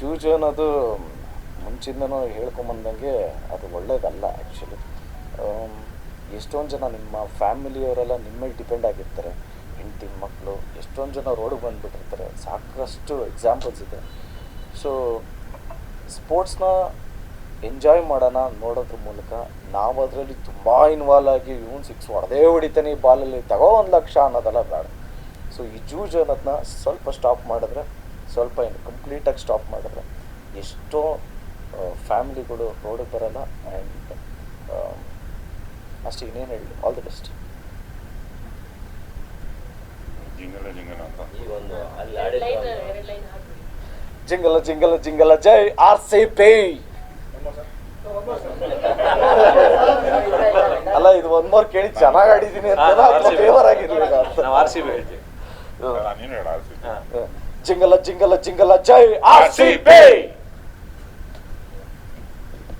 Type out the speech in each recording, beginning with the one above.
ಜೂಜು ಅನ್ನೋದು ಮುಂಚಿಂದನೂ ಹೇಳ್ಕೊಂಬಂದಂಗೆ ಅದು ಒಳ್ಳೇದಲ್ಲ ಆ್ಯಕ್ಚುಲಿ ಎಷ್ಟೊಂದು ಜನ ನಿಮ್ಮ ಫ್ಯಾಮಿಲಿಯವರೆಲ್ಲ ನಿಮ್ಮ ಮೇಲೆ ಡಿಪೆಂಡ್ ಆಗಿರ್ತಾರೆ. ಹೆಂಡತಿ ಮಕ್ಕಳು ಎಷ್ಟೊಂದು ಜನ ರೋಡಿಗೆ ಬಂದುಬಿಟ್ಟಿರ್ತಾರೆ. ಸಾಕಷ್ಟು ಎಕ್ಸಾಂಪಲ್ಸ್ ಇದೆ. ಸೊ ಸ್ಪೋರ್ಟ್ಸ್ನ ಎಂಜಾಯ್ ಮಾಡೋಣ ನೋಡೋದ್ರ ಮೂಲಕ ನಾವು ಅದರಲ್ಲಿ ತುಂಬ ಇನ್ವಾಲ್ವ್ ಆಗಿ ಇವನು ಸಿಕ್ಸ್ ಹೊಡೆದೇ ಹೊಡಿತಾನೆ ಈ ಬಾಲಲ್ಲಿ ತಗೋ ಒಂದು ಲಕ್ಷ ಅನ್ನೋದೆಲ್ಲ ಬೇಡ. ಸೊ ಈ ಜೂಜ್ ಅನ್ನೋದನ್ನ ಸ್ವಲ್ಪ ಸ್ಟಾಪ್ ಮಾಡಿದ್ರೆ ಸ್ವಲ್ಪ ಏನು ಕಂಪ್ಲೀಟಾಗಿ ಸ್ಟಾಪ್ ಮಾಡಿದ್ರೆ ಎಷ್ಟೋ ಫ್ಯಾಮಿಲಿಗಳು ರೋಡಿಗೆ ಬರಲ್ಲ ಆ್ಯಂಡ್ ಅಷ್ಟು ಇನ್ನೇನು ಹೇಳಿ ಆಲ್ ದಿ ಬೆಸ್ಟ್ ಜಿಂಗಲ ಜಿಂಗಲ ಜಿಂಗಲ ಜಿಂಗಲ ಜಿಂಗಲ ಜೈ ಆರ್ ಸಿ ಪಿ ಅಲ್ಲ ಇದು ಒಂದ್ ಮೋರ್ ಕೇಳಿ ಚೆನ್ನಾಗಿ ಆಡಿದೀನಿ ಅಂತ ಫೇವರ್ ಆಗಿರ್ಲಿಲ್ಲ ಆರ್ ಸಿ ಬಿ ಹೇಳ್ತೀವಿ ಜಿಂಗಲ ಜಿಂಗಲ ಜಿಂಗಲ ಜೈ R C B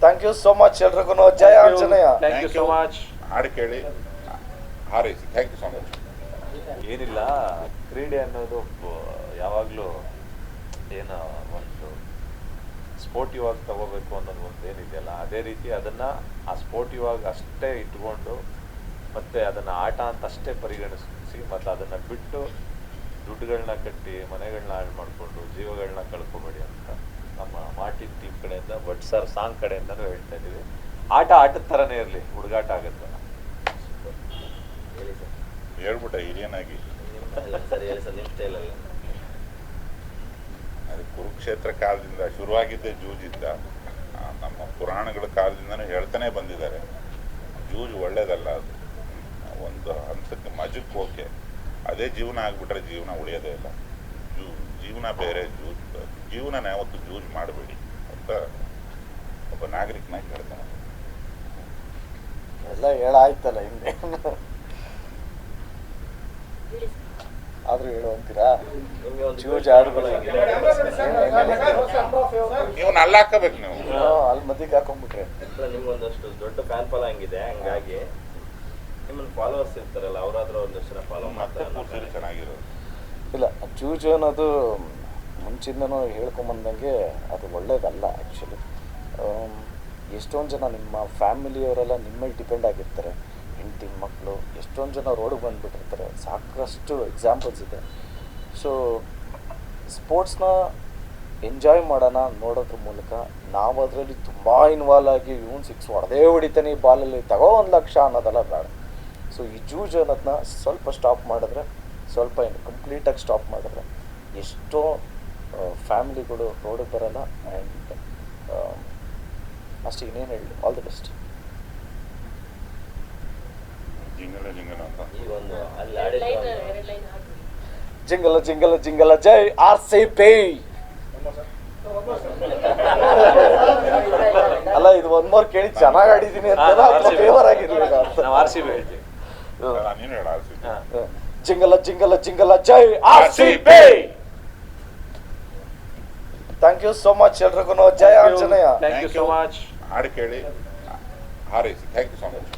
thank you so much ಎಲ್ರಿಗೂ. ಜಯ Anjaneya. Thank you so much ಹಾಡು ಕೇಳಿ. ಹಾರೈಸಿ ಥ್ಯಾಂಕ್ ಯು ಸೋ ಮಚ್ ಏನಿಲ್ಲ ಕ್ರೀಡೆ ಅನ್ನೋದು ಯಾವಾಗಲೂ ಏನು ಒಂದು ಸ್ಪೋರ್ಟಿವ್ ಆಗಿ ತಗೋಬೇಕು ಅನ್ನೋದು ಒಂದು ಏನಿದೆಯಲ್ಲ ಅದೇ ರೀತಿ ಅದನ್ನ ಆ ಸ್ಪೋರ್ಟಿವ್ ಆಗಿ ಅಷ್ಟೇ ಇಟ್ಕೊಂಡು ಮತ್ತೆ ಅದನ್ನ ಆಟ ಅಂತ ಅಷ್ಟೇ ಪರಿಗಣಿಸಿ ಮತ್ತು ಅದನ್ನ ಬಿಟ್ಟು ದುಡ್ಡುಗಳನ್ನ ಕಟ್ಟಿ ಮನೆಗಳನ್ನ ಹಾಳು ಮಾಡಿಕೊಂಡು ಜೀವಗಳನ್ನ ಕಳ್ಕೊಬೇಡಿ ಅಂತ ನಮ್ಮ ಮಾರ್ಟಿನ್ ಟೀಮ್ ಕಡೆಯಿಂದ ಬಟ್ ಸರ್ ಸಾಂಗ್ ಕಡೆಯಿಂದನೂ ಹೇಳ್ತಾ ಇದ್ದೀವಿ. ಆಟ ಆಟದ ಥರನೇ ಇರಲಿ ಹುಡುಗಾಟ ಆಗುತ್ತೆ. ಹೇಳ್ಬಿಟ್ಟ ಹಿರಿಯನಾಗಿ. ಅದು ಕುರುಕ್ಷೇತ್ರ ಕಾಲದಿಂದ ಶುರುವಾಗಿದ್ದೇ ಜೂಜಿದ್ದ. ನಮ್ಮ ಪುರಾಣಗಳ ಕಾಲದಿಂದನೂ ಹೇಳ್ತಾನೆ ಬಂದಿದ್ದಾರೆ. ಜೂಜ್ ಒಳ್ಳೇದಲ್ಲ ಅದು. ಒಂದು ಹಂತಕ್ಕೆ ಮಜಕ್ಕೆ ಓಕೆ. ಅದೇ ಜೀವನ ಆಗ್ಬಿಟ್ರೆ ಜೀವನ ಉಳಿಯೋದೇ ಇಲ್ಲ. ಜೂ ಜೀವನ ಬೇರೆ ಜೂಜ್ ಜೀವನ ಜೀವನನ ಯಾವತ್ತು ಜೂಜ್ ಮಾಡಬೇಡಿ ಅಂತ ಒಬ್ಬ ನಾಗರಿಕನಾಗಿ ಹೇಳ್ತಾನೆ. ಎಲ್ಲ ಹೇಳಾಯ್ತಲ್ಲ ಹಿಂದೆ. ಆದ್ರೂ ಹೇಳುವಂತೀರಾ? ನಿಮಗೆ ಒಂದು ಜೂಜ್ ಆಡುಗಳು? ನೀವು ಅಲ್ಲಿ ಹಾಕಬೇಕು ನೀವು. ಅಲ್ಲಿ ಮದ್ದಿಗೆ ಹಾಕೊಂಡ್ಬಿಟ್ರೆ. ನಿಮ್ಗೊಂದಷ್ಟು ದೊಡ್ಡ ಫ್ಯಾನ್ ಫಾಲೋಯಿಂಗ್ ಇದೆ ಹಂಗಾಗಿ ಫಾಲೋವರ್ಸ್ ಇರ್ತಾರಲ್ಲ ಅವರಾದ್ರೂ ಒಂದಷ್ಟು ಜನ ಫಾಲೋ ಮಾಡ್ತಾರೆ ಚೆನ್ನಾಗಿರೋದು. ಇಲ್ಲ ಜೂಜು ಅನ್ನೋದು ಮುಂಚಿಂದನೂ ಹೇಳ್ಕೊಂಬಂದಂಗೆ ಅದು ಒಳ್ಳೇದಲ್ಲ ಆ್ಯಕ್ಚುಲಿ ಎಷ್ಟೊಂದು ಜನ ನಿಮ್ಮ ಫ್ಯಾಮಿಲಿಯವರೆಲ್ಲ ನಿಮ್ಮ ಮೇಲೆ ಡಿಪೆಂಡ್ ಆಗಿರ್ತಾರೆ. ಹೆಂಡತಿ ಮಕ್ಕಳು ಎಷ್ಟೊಂದು ಜನ ರೋಡಿಗೆ ಬಂದುಬಿಟ್ಟಿರ್ತಾರೆ. ಸಾಕಷ್ಟು ಎಕ್ಸಾಂಪಲ್ಸ್ ಇದೆ. ಸೊ ಸ್ಪೋರ್ಟ್ಸ್ನ ಎಂಜಾಯ್ ಮಾಡೋಣ ನೋಡೋದ್ರ ಮೂಲಕ ನಾವು ಅದರಲ್ಲಿ ತುಂಬ ಇನ್ವಾಲ್ವ್ ಆಗಿ ಇವನು ಸಿಕ್ಸ್ ಹೊಡೆದೇ ಹೊಡಿತಾನೆ ಈ ಬಾಲಲ್ಲಿ ತಗೋ ಒಂದು ಲಕ್ಷ ಅನ್ನೋದೆಲ್ಲ ಬೇಡ. ಸೊ ಈ ಜೂಜ್ ಅನ್ನೋದನ್ನ ಸ್ವಲ್ಪ ಸ್ಟಾಪ್ ಮಾಡಿದ್ರೆ ಸ್ವಲ್ಪ ಏನು ಕಂಪ್ಲೀಟಾಗಿ ಸ್ಟಾಪ್ ಮಾಡಿದ್ರೆ ಎಷ್ಟೋ ಫ್ಯಾಮಿಲಿಗಳು ರೋಡಿಗೆ ಬರಲ್ಲ ಆ್ಯಂಡ್ ಅಷ್ಟು ಇನ್ನೇನು ಹೇಳಿ ಆಲ್ ದಿ ಬೆಸ್ಟ್ ಜಿಂಗಲ ಜಿಂಗಲ ಅಂತ. ಈ ಒಂದು ಅಲ್ಲಿ ಎರಡು ಲೈನ್ ಲೈನ್ ಹಾಕ್ಬಿಡಿ ಜಿಂಗಲ ಜಿಂಗಲ ಜಿಂಗಲ ಜೈ ಆರ್ ಸಿ ಪಿ ಅಲ್ಲ ಇದು ಒಂದ್ ಮೋರ್ ಕೇಳಿ ಚೆನ್ನಾಗಿ ಆಡಿದೀನಿ ಅಂತ ಫೇವರ್ ಆಗಿರ್ಲಿಲ್ಲ ಅಂತ. ನಾವು ಆರ್ ಸಿ ಬಿ ಹೇಳ್ತೀವಿ ಅಲ್ಲ, ನೀನು ಹೇಳ ಆರ್ಸಿ ಹಾ. ಜಿಂಗಲ ಜಿಂಗಲ ಜಿಂಗಲ ಜೈ R C P thank you so much ಎಲ್ರಿಗೂ ಜಯ Anjaneya thank you so much ಹಾಡು ಕೇಳಿ ಹಾರೈಸಿ ಥ್ಯಾಂಕ್ ಯು ಸೊ ಮಚ್